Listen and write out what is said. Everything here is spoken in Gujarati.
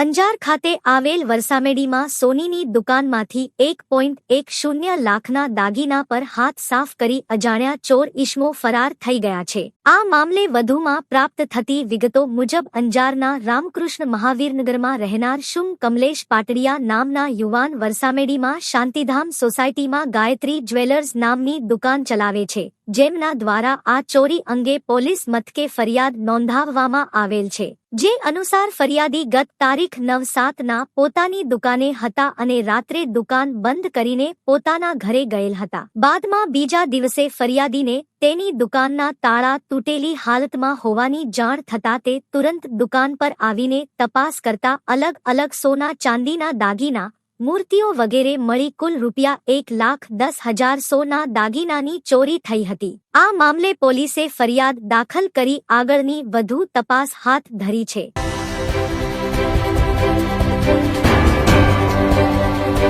અંજાર ખાતે આવેલ વરસામેડીમાં સોનીની દુકાનમાંથી એક પોઈન્ટ એક શૂન્ય લાખના દાગીના પર હાથ સાફ કરી અજાણ્યા ચોર ઈસમો ફરાર થઈ ગયા છે. આ મામલે વધુમાં પ્રાપ્ત થતી વિગતો મુજબ અંજારના રામકૃષ્ણ મહાવીરનગરમાં રહેનાર શુમ કમલેશ પાટડિયા નામના યુવાન વરસામેડીમાં શાંતિધામ સોસાયટીમાં ગાયત્રી જ્વેલર્સ નામની દુકાન ચલાવે છે, જેમના દ્વારા આ ચોરી અંગે પોલીસ મથકે ફરિયાદ નોંધાવવામાં આવેલ છે. જે અનુસાર ફરિયાદી ગત તારીખ નવ સાતના પોતાની દુકાને હતા અને રાત્રે દુકાન બંધ કરીને પોતાના ઘરે ગયેલ હતા. બાદમાં બીજા દિવસે ફરિયાદીને તેની દુકાનના તાળા તૂટેલી હાલતમાં હોવાની જાણ થતાં તે તુરંત દુકાન પર આવીને તપાસ કરતા અલગ અલગ સોના ચાંદીના દાગીના, મૂર્તિઓ વગેરે મળી કુલ રૂપિયા એક લાખ દસ હજાર સોના દાગીનાની ચોરી થઈ હતી. આ મામલે પોલીસે ફરિયાદ દાખલ કરી આગળની વધુ તપાસ હાથ ધરી છે.